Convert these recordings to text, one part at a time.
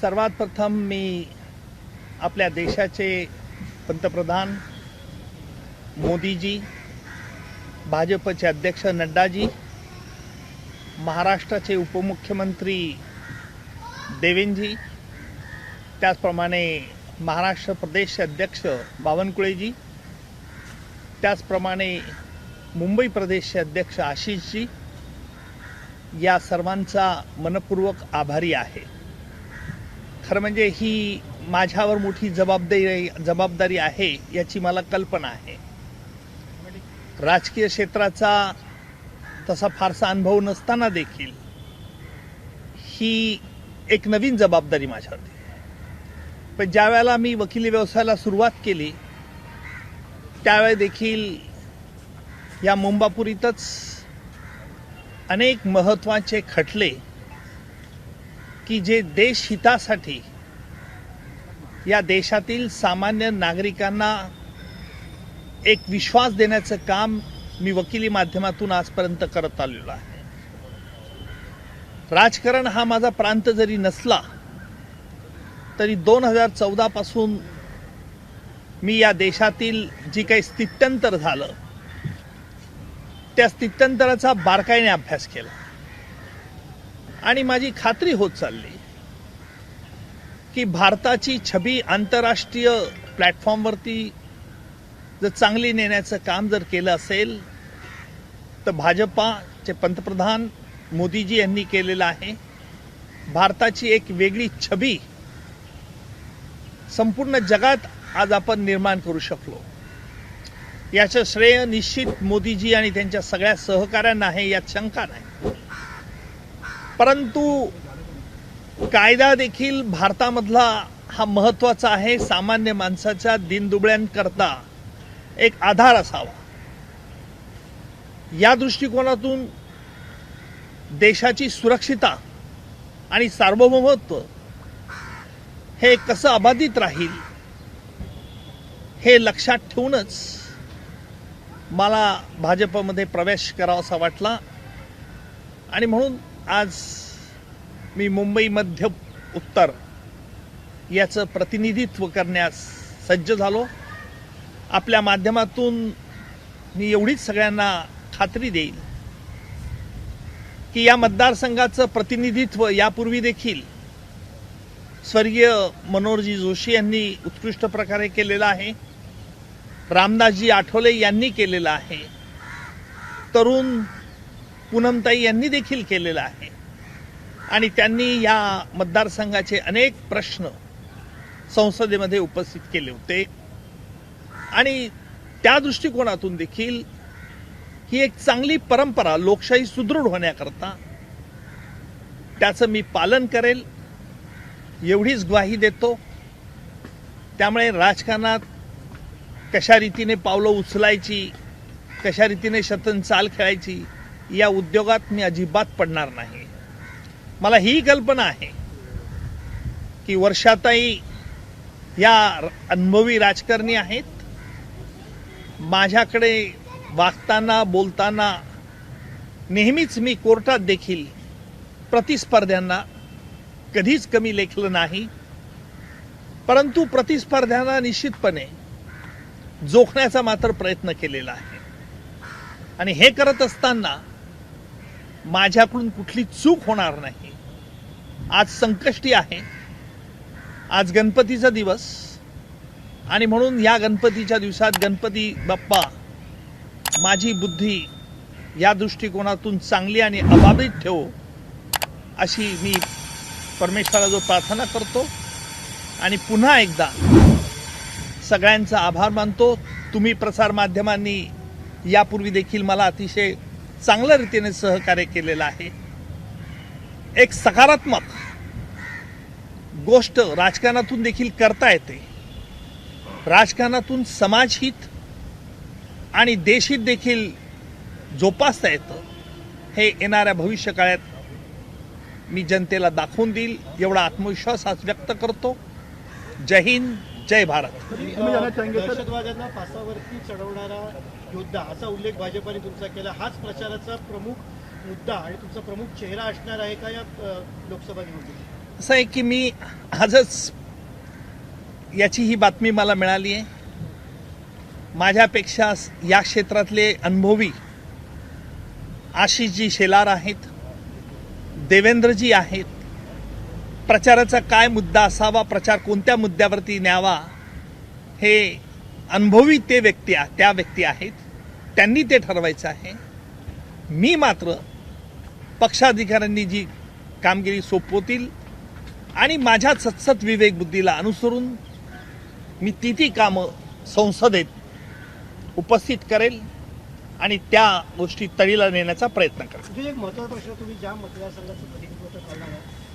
सर्वात प्रथम मी आपल्या देशाचे पंतप्रधान मोदीजी भाजपचे अध्यक्ष नड्डाजी महाराष्ट्राचे उपमुख्यमंत्री देवेंजी त्याचप्रमाणे महाराष्ट्र प्रदेश अध्यक्ष बावनकुळेजी त्याचप्रमाणे मुंबई प्रदेशचे अध्यक्ष आशिषजी या सर्वांचा मनपूर्वक आभारी आहे. खरं म्हणजे ही माझ्यावर मोठी जबाबदारी जबाबदारी आहे याची मला कल्पना आहे. राजकीय क्षेत्राचा तसा फारसा अनुभव नसताना देखील ही एक नवीन जबाबदारी माझ्यावरती पण ज्या वेळेला मी वकिली व्यवसायाला सुरुवात केली त्यावेळे देखील या मुंबापुरीतच अनेक महत्त्वाचे खटले की जे देश हितासाठी या देशातील सामान्य नागरिकांना एक विश्वास देण्याचं काम मी वकिली माध्यमातून आजपर्यंत करत आलेलो आहे. राजकारण हा माझा प्रांत जरी नसला तरी दोन हजार चौदा पासून मी या देशातील जी काही स्थित्यंतर झालं त्या स्थित्यंतराचा बारकाईने अभ्यास केला. आणि माझी खात्री होत चालली की भारताची छबी आंतरराष्ट्रीय प्लॅटफॉर्मवरती जर चांगली नेण्याचं काम जर केलं असेल तर भाजपाचे पंतप्रधान मोदीजी यांनी केलेलं आहे. भारताची एक वेगळी छबी संपूर्ण जगात आज आपण निर्माण करू शकलो. याचं श्रेय निश्चित मोदीजी आणि त्यांच्या सगळ्या सहकाऱ्यांना आहे यात शंका नाही. परंतु कायदा देखील भारतामधला हा महत्त्वाचा आहे. सामान्य माणसाच्या दिनदुबळ्यांकरता एक आधार असावा. या दृष्टिकोनातून देशाची सुरक्षिता आणि सार्वभौमत्व हे कसं अबाधित राहील हे लक्षात ठेवूनच मला भाजपमध्ये प्रवेश करावासा वाटला. आणि म्हणून आज मी मुंबई मध्य उत्तर याचं प्रतिनिधित्व करण्यास सज्ज झालो. आपल्या माध्यमातून मी एवढीच सगळ्यांना खात्री देईल की या मतदारसंघाचं प्रतिनिधित्व यापूर्वी देखील स्वर्गीय मनोहरजी जोशी यांनी उत्कृष्ट प्रकारे केलेलं आहे. रामदासजी आठवले यांनी केलेलं आहे. तरुण पूनमताई यांनी देखील केलेलं आहे. आणि त्यांनी या मतदारसंघाचे अनेक प्रश्न संसदेमध्ये उपस्थित केले होते. आणि त्या दृष्टिकोनातून देखील ही एक चांगली परंपरा लोकशाही सुदृढ होण्याकरता त्याचं मी पालन करेल. एवढीच ग्वाही देतो. त्यामुळे राजकारणात कशा रीतीने पावलं उचलायची कशा रीतीने शतन चाल खेळायची या उद्योगात मी अजिबात पडणार नाही. मला ही कल्पना आहे की वर्षाताई या अनुभवी राजकारणी आहेत. माझ्याकडे वागताना बोलताना नेहमीच मी कोर्टात देखील प्रतिस्पर्ध्यांना कधीच कमी लेखलं नाही. परंतु प्रतिस्पर्ध्यांना निश्चितपणे जोखण्याचा मात्र प्रयत्न केलेला आहे. आणि हे करत असताना माझ्याकडून कुठली चूक होणार नाही. आज संकष्टी आहे. आज गणपतीचा दिवस. आणि म्हणून या गणपतीच्या दिवसात गणपती बाप्पा माझी बुद्धी या दृष्टिकोनातून चांगली आणि अबाधित ठेवो अशी मी परमेश्वराला जो प्रार्थना करतो. आणि पुन्हा एकदा सगळ्यांचा आभार मानतो. तुम्ही प्रसारमाध्यमांनी यापूर्वी देखील मला अतिशय चांगल्या रीतीने सहकार्य केलेलं आहे. एक सकारात्मक गोष्ट राजकारणातून देखील करता येते. राजकारणातून समाजहित आणि देशहित देखील जोपासता येतं. हे येणाऱ्या भविष्य काळात मी जनतेला दाखवून देईल. एवढा आत्मविश्वास आज व्यक्त करतो. जय हिंद जय भारत. योद्धा. असा उल्लेख भाजपाने तुमचा केला. हाच प्रचाराचा प्रमुख मुद्दा आणि तुमचा प्रमुख चेहरा असणार आहे का या लोकसभा निवडणुकीत? असं आहे की मी आजच याची ही बातमी मला मिळाली आहे. माझ्यापेक्षा या क्षेत्रातले अनुभवी आशिषजी शेलार आहेत देवेंद्रजी आहेत. प्रचाराचा काय मुद्दा असावा प्रचार कोणत्या मुद्द्यावरती न्यावा हे अनुभवी ते व्यक्ती त्या व्यक्ती आहेत. त्यांनी ते ठरवायचं आहे. मी मात्र पक्षाधिकाऱ्यांनी जी कामगिरी सोपवतील आणि माझ्या सतसत विवेक बुद्धीला अनुसरून मी ती ती कामं संसदेत उपस्थित करेल आणि त्या गोष्टी तळीला नेण्याचा प्रयत्न करेल. एक महत्त्वाचा प्रश्न तुम्ही ज्या मतदारसंघाचं प्रतिनिधित्व करणार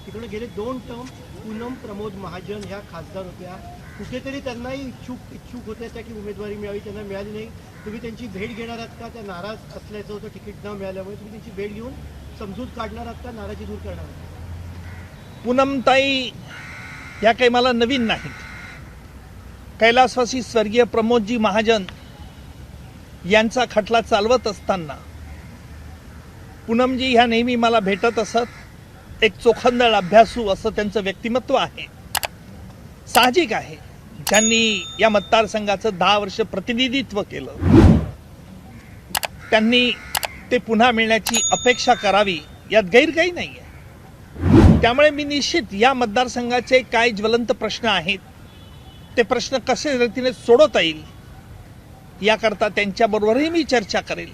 तिकडे गेले दोन टर्म पूनम प्रमोद महाजन ह्या खासदार होत्या. कुठेतरी त्यांनाही इच्छुक इच्छुक होत्या त्या की उमेदवारी मिळावी त्यांना मिळाली नाही. तुम्ही त्यांची भेट घेणार आहात का? त्या नाराज असल्याचं होतं तिकीट न मिळाल्यामुळे तुम्ही त्यांची भेट घेऊन समजूत काढणार आहात का? नाराजी दूर करणार आहात? पूनमताई या काही मला नवीन नाहीत. कैलासवासी स्वर्गीय प्रमोदजी महाजन यांचा खटला चालवत असताना पूनमजी ह्या नेहमी मला भेटत असत. एक चोखंदळ अभ्यासू असं त्यांचं व्यक्तिमत्व आहे. साहजिक आहे. ज्यांनी या मतदारसंघाचं दहा वर्ष प्रतिनिधित्व केलं त्यांनी ते पुन्हा मिळण्याची अपेक्षा करावी यात गैर काही नाही आहे त्यामुळे मी निश्चित या मतदारसंघाचे काय ज्वलंत प्रश्न आहेत ते प्रश्न कसे रीतीने सोडवता येईल याकरता त्यांच्याबरोबरही मी चर्चा करेल.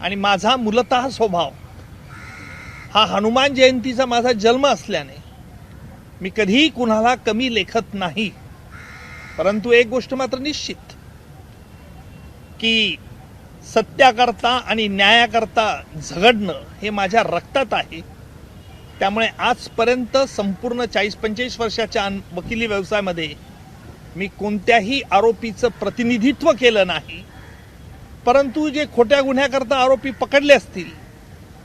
आणि माझा मूलतः स्वभाव हा हनुमान जयंतीचा माझा जन्म असल्याने मी कधीही कुणाला कमी लेखत नाही. परंतु एक गोष्ट मात्र निश्चित की सत्याकरता आणि न्यायाकरता झगडणं हे माझ्या रक्तात आहे. त्यामुळे आजपर्यंत संपूर्ण चाळीस पंचेचाळीस वर्षाच्या वकिली व्यवसायामध्ये मी कोणत्याही आरोपीचं प्रतिनिधित्व केलं नाही. परंतु जे खोट्या गुन्ह्याकरता आरोपी पकडले असतील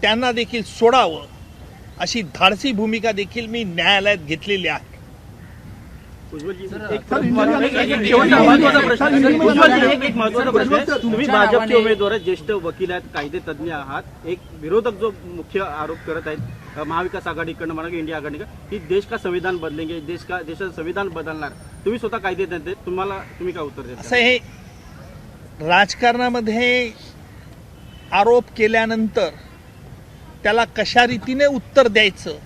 त्यांना देखील सोडावं अशी धाडसी भूमिका देखील मी न्यायालयात घेतलेली आहे. तुम्ही भाजपचे उमेदवार ज्येष्ठ वकील आहेत कायदे तज्ज्ञ आहात एक विरोधक जो मुख्य आरोप करत आहेत महाविकास आघाडीकडनं म्हणा इंडिया आघाडीकडनं की देश का संविधान बदलेंगे देश का देशाचं संविधान बदलणार तुम्ही स्वतः कायदे तज्ञ तुम्हाला तुम्ही काय उत्तर असं देता हे राजकारणामध्ये आरोप केल्यानंतर त्याला कशा रीतीने उत्तर द्यायचं?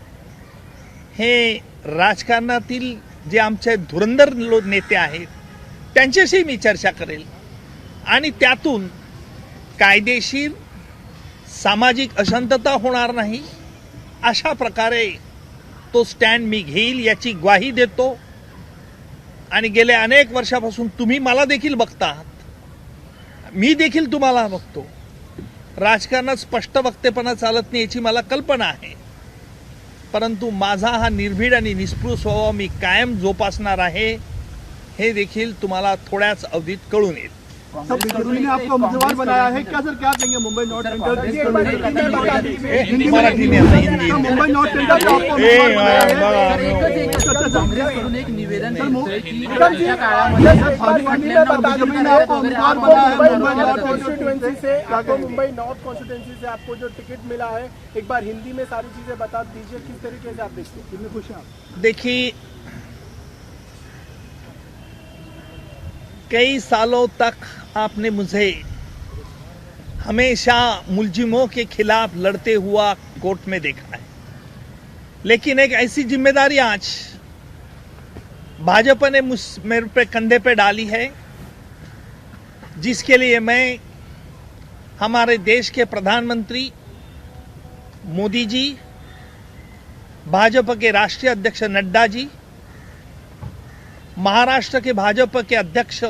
हे राजकारणातील जे आमचे धुरंधर लो नेते आहेत त्यांच्याशी मी चर्चा करेल. आणि त्यातून कायदेशीर सामाजिक अशांतता होणार नाही अशा प्रकारे तो स्टँड मी घेईल याची ग्वाही देतो. आणि गेल्या अनेक वर्षापासून तुम्ही मला देखील बघता आहात. मी देखील तुम्हाला बघतो. राजकारणात स्पष्ट वक्तेपणा चालत नाही याची मला कल्पना आहे. परंतु माझा हा निर्भीड आणि निस्पृह स्वभाव मी कायम जोपासणार आहे हे देखील तुम्हाला थोड्याच अवधीत कळून येईल. सब बिखरूनी ने आपको उम्मीदवार बनाया है क्या सर क्या कहेंगे मुंबई एक निवेदन येतंय की काळामध्ये बता दिया मुंबई नॉर्थ कॉन्स्टिट्यूएंसी से मुंबई नॉर्थ कॉन्स्टिट्यूएंसी से आपको जो टिकट मिला है एक बार हिंदी में सारी चीज़ें बता दीजिए किस तरीके से आप देखते हैं? कितने खुश हैं आप? देखिए कई सालों तक आपने मुझे हमेशा मुलजिमों के खिलाफ लड़ते हुआ कोर्ट में देखा है। लेकिन एक ऐसी ज़िम्मेदारी आज भाजपा ने मुझ, मेरे पे कंधे पे डाली है, जिसके लिए मैं हमारे देश के प्रधानमंत्री मोदी जी, भाजपा के राष्ट्रीय अध्यक्ष नड्डा जी, महाराष्ट्र के भाजपा के अध्यक्ष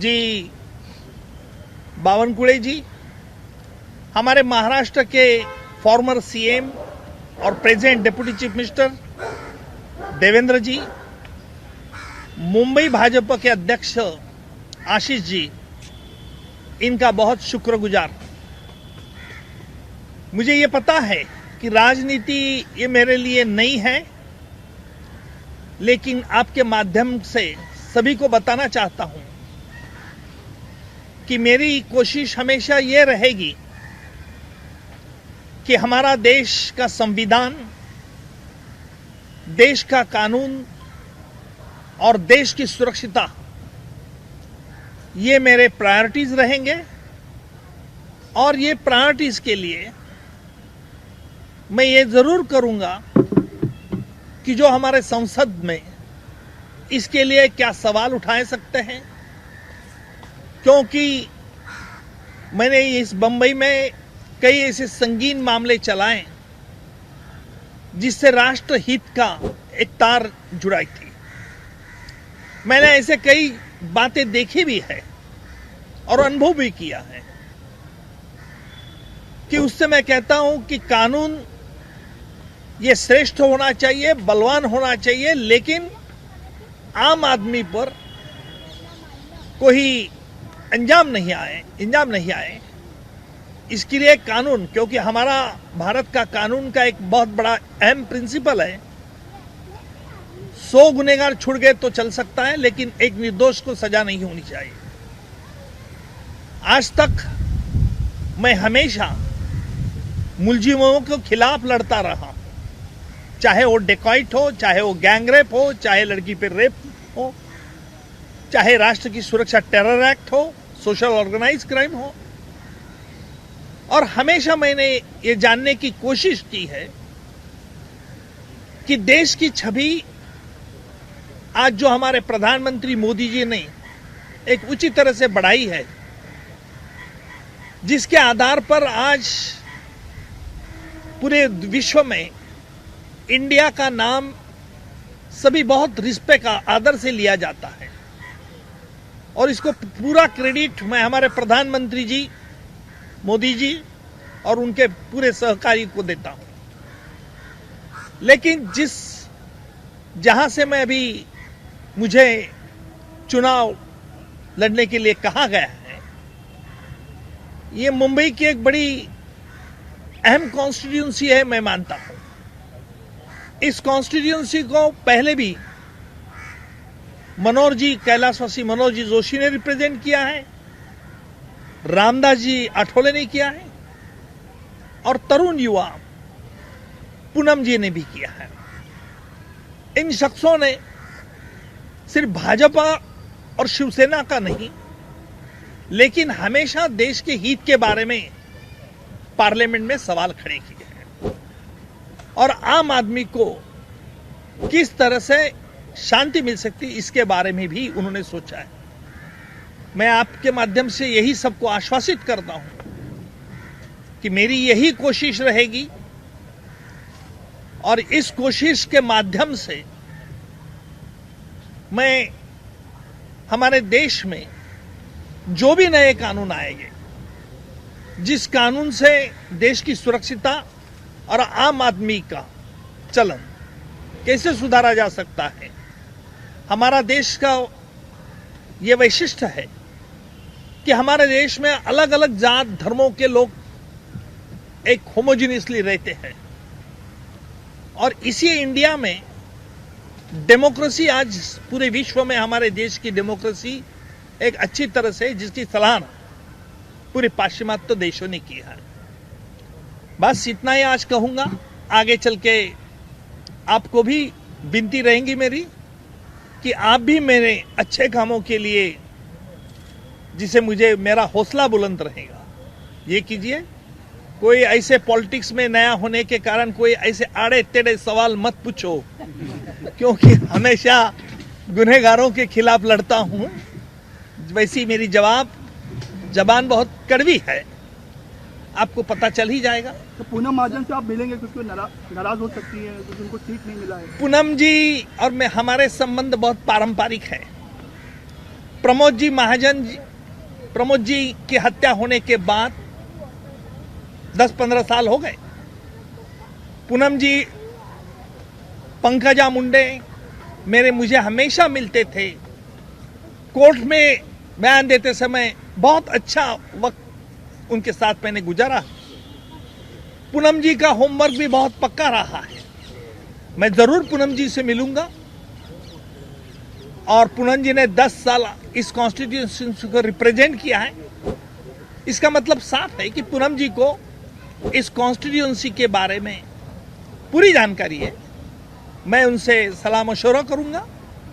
जी बावनकुड़े जी, हमारे महाराष्ट्र के फॉर्मर सीएम और present deputy chief minister Devendra ji, Mumbai Bhajpa के अध्यक्ष आशीष जी, इनका बहुत शुक्रगुजार। मुझे ये पता है कि राजनीति ये मेरे लिए नई है, लेकिन आपके माध्यम से सभी को बताना चाहता हूँ कि मेरी कोशिश हमेशा ये रहेगी कि हमारा देश का संविधान देश का कानून और देश की सुरक्षिता, ये मेरे प्रायोरिटीज रहेंगे। और ये प्रायोरिटीज के लिए मैं ये ज़रूर करूँगा कि जो हमारे संसद में इसके लिए क्या सवाल उठाए सकते हैं, क्योंकि मैंने इस बंबई में कई ऐसे संगीन मामले चलाए जिससे राष्ट्र हित का एक तार जुड़ाई थी। मैंने ऐसे कई बातें देखी भी है और अनुभव भी किया है कि उससे मैं कहता हूँ कि कानून ये श्रेष्ठ होना चाहिए, बलवान होना चाहिए, लेकिन आम आदमी पर कोई अंजाम नहीं आए इंजाम नहीं आए। इसके लिए कानून, क्योंकि हमारा भारत का कानून का एक बहुत बड़ा अहम प्रिंसिपल है। सौ गुनेगार छुड़ गए तो चल सकता है, लेकिन एक निर्दोष को सजा नहीं होनी चाहिए। आज तक मैं हमेशा मुलजिमों के खिलाफ लड़ता रहा चाहे वो डेकॉइट हो, चाहे वो गैंगरेप हो, चाहे लड़की पे रेप हो, चाहे राष्ट्र की सुरक्षा टेरर एक्ट हो, सोशल ऑर्गेनाइज क्राइम हो और हमेशा मैंने ये जानने की कोशिश की है कि देश की छवि आज जो हमारे प्रधानमंत्री मोदी जी ने एक उचित तरह से बढ़ाई है, जिसके आधार पर आज पूरे विश्व में इंडिया का नाम सभी बहुत रिस्पेक्ट आदर से लिया जाता है। और इसको पूरा क्रेडिट मैं हमारे प्रधानमंत्री जी मोदी जी और उनके पूरे सहकारी को देता हूँ। लेकिन जिस, जहाँ से मैं अभी मुझे चुनाव लड़ने के लिए कहा गया है, ये मुंबई की एक बड़ी अहम कॉन्स्टिट्यूंसी है, मैं मानता हूँ। इस कॉन्स्टिट्यूंसी को पहले भी मनोहर जी, कैलाशवासी मनोहर जी जोशी ने रिप्रेजेंट किया है। रामदास जी आठोले ने किया है और तरुण युवा पूनम जी ने भी किया है। इन शख्सों ने सिर्फ़ भाजपा और शिवसेना का नहीं, लेकिन हमेशा देश के हित के बारे में पार्लियामेंट में सवाल खड़े किए हैं। और आम आदमी को किस तरह से शांति मिल सकती, इसके बारे में भी उन्होंने सोचा है। मैं आपके माध्यम से यही सबको आश्वासित करता हूँ कि मेरी यही कोशिश रहेगी और इस कोशिश के माध्यम से मैं हमारे देश में जो भी नए कानून आएँगे, जिस कानून से देश की सुरक्षिता और आम आदमी का चलन कैसे सुधारा जा सकता है, हमारा देश का ये वैशिष्ट है कि हमारे देश में अलग अलग जात धर्मों के लोग एक होमोजीनियसली रहते हैं। और इसी इंडिया में डेमोक्रेसी आज पूरे विश्व में हमारे देश की डेमोक्रेसी एक अच्छी तरह से जिसकी सलाह पूरे पाश्चिमात्य देशों ने की है। बस इतना ही आज कहूँगा। आगे चल के आपको भी विनती रहेंगी मेरी कि आप भी मेरे अच्छे कामों के लिए जिसे मुझे मेरा हौसला बुलंद रहेगा। ये कीजिए कोई ऐसे पॉलिटिक्स में नया होने के कारण कोई ऐसे आड़े टेढ़े सवाल मत पूछो क्योंकि हमेशा गुनहगारों के खिलाफ लड़ता हूँ। वैसी मेरी जवाब जबान बहुत कड़वी है। आपको पता चल ही जाएगा। तो पूनम महाजन से आप मिलेंगे वो नारा, नाराज़ हो सकती है क्योंकि उनको सीट नहीं मिला है। पूनम जी और मैं हमारे संबंध बहुत पारंपरिक है। प्रमोद जी महाजन जी प्रमोद जी की हत्या होने के बाद 10-15 साल हो गए। पूनम जी, पंकजा मुंडे मेरे मुझे हमेशा मिलते थे। कोर्ट में बयान देते समय बहुत अच्छा वक्त उनके साथ मैंने गुजारा। पूनम जी का होमवर्क भी बहुत पक्का रहा है। मैं ज़रूर पूनम जी से मिलूँगा। और पूनम जी ने 10 साल इस कॉन्स्टिट्यूशन को रिप्रेजेंट किया है। इसका मतलब साफ़ है कि पूनम जी को इस कॉन्स्टिट्यूंसी के बारे में पूरी जानकारी है। मैं उनसे सलाह मशोरा करूँगा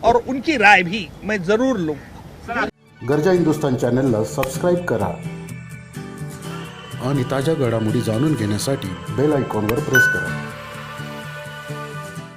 और उनकी राय भी मैं ज़रूर लूँगा। गर्जा हिंदुस्तान चैनल सब्सक्राइब करा आणि ताज्या घडामोडी जाने बेल आयकॉनवर प्रेस करा.